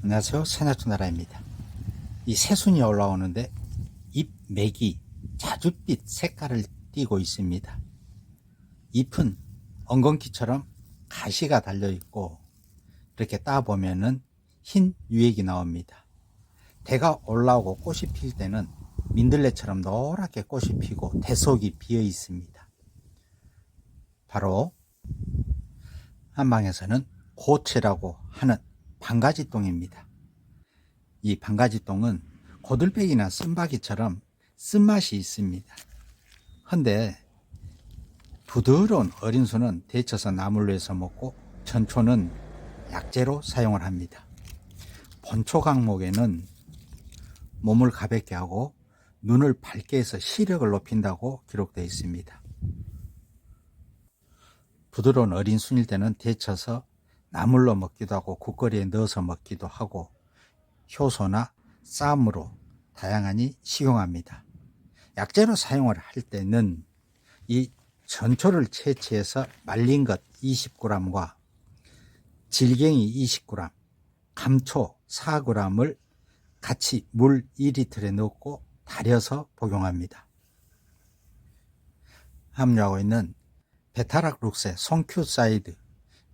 안녕하세요. 세나투나라입니다. 이 새순이 올라오는데 잎 맥이 자줏빛 색깔을 띠고 있습니다. 잎은 엉겅퀴처럼 가시가 달려 있고 이렇게 따보면은 흰 유액이 나옵니다. 대가 올라오고 꽃이 필 때는 민들레처럼 노랗게 꽃이 피고 대속이 비어 있습니다. 바로 한방에서는 고체라고 하는 반가지똥입니다. 이 반가지똥은 고들빼기나 쓴바기처럼 쓴맛이 있습니다. 근데 부드러운 어린 수는 데쳐서 나물로 해서 먹고 전초는 약재로 사용을 합니다. 본초 강목에는 몸을 가볍게 하고 눈을 밝게 해서 시력을 높인다고 기록되어 있습니다. 부드러운 어린 순일 때는 데쳐서 나물로 먹기도 하고 국거리에 넣어서 먹기도 하고 효소나 쌈으로 다양하니 식용합니다. 약재로 사용을 할 때는 이 전초를 채취해서 말린 것 20g과 질갱이 20g, 감초 4g을 같이 물 2리터에 넣고 달여서 복용합니다. 함유하고 있는 베타락룩세, 송큐사이드,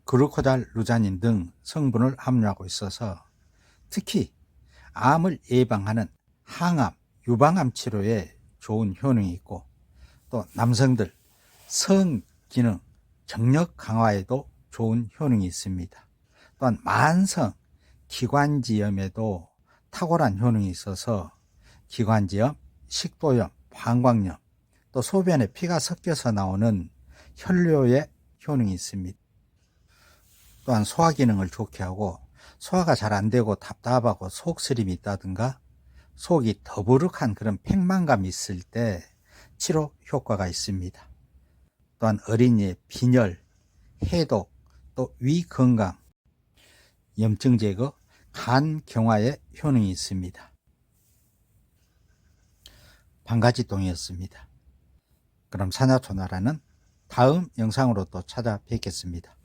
그루코달 루자닌 등 성분을 함유하고 있어서 특히 암을 예방하는 항암, 유방암 치료에 좋은 효능이 있고 또 남성들 성 기능, 정력 강화에도 좋은 효능이 있습니다. 또한 만성 기관지염에도 탁월한 효능이 있어서 기관지염, 식도염, 방광염, 또 소변에 피가 섞여서 나오는 혈뇨에 효능이 있습니다. 또한 소화 기능을 좋게 하고 소화가 잘 안 되고 답답하고 속쓰림이 있다든가 속이 더부룩한 그런 팽만감이 있을 때 치료 효과가 있습니다. 또한 어린이의 빈혈, 해독, 또 위 건강, 염증 제거, 간 경화에 효능이 있습니다. 반가지똥이었습니다. 그럼 사냐초나라는 다음 영상으로 또 찾아뵙겠습니다.